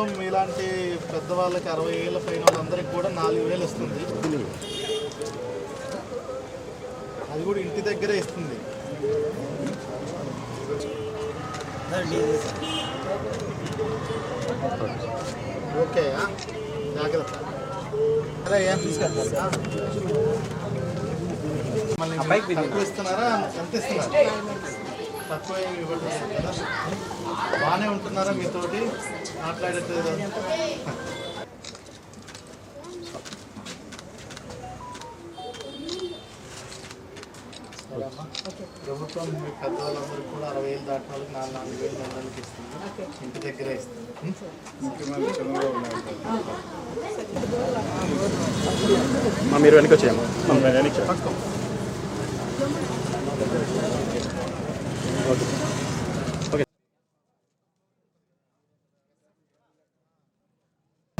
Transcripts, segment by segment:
ప్రభుత్వం మీలాంటి పెద్దవాళ్ళకి అరవై ఏళ్ళ పైన వాళ్ళందరికీ కూడా నాలుగు వేలు ఇస్తుంది. అది కూడా ఇంటి దగ్గరే ఇస్తుంది. ఓకే? జాగ్రత్త. అరే ఏం తీసుకెళ్తారు? తక్కువ ఇస్తున్నారా? ఎంత ఇస్తున్నారు? తక్కువ బాగానే ఉంటున్నారా మీతోటి? మాట్లాడట్లేదు. ప్రభుత్వం మీ పెద్దవాళ్ళందరూ కూడా అరవై వేలు దాటిన వాళ్ళకి నాలుగు నాలుగు వేలు మండలికి ఇస్తుంది ఇంటి దగ్గరే ఇస్తుంది మీరు వెనక్కి వచ్చేయమ్మా వెనక్కి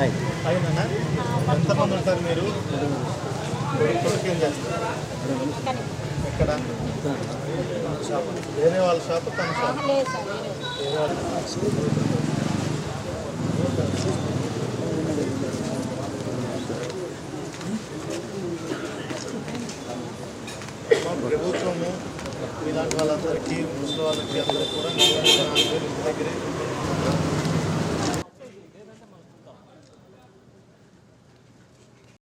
అయినా ఎంతమంది ఉంటారు మీరు? కొడుకు ఏం చేస్తారు ఎక్కడ? షాప్ వేరే వాళ్ళ షాప్ తన షాప్ వేరే వాళ్ళ మా ప్రభుత్వము ఇలాంటి వాళ్ళందరికీ ముసలి వాళ్ళకి అందరికీ కూడా దగ్గరే.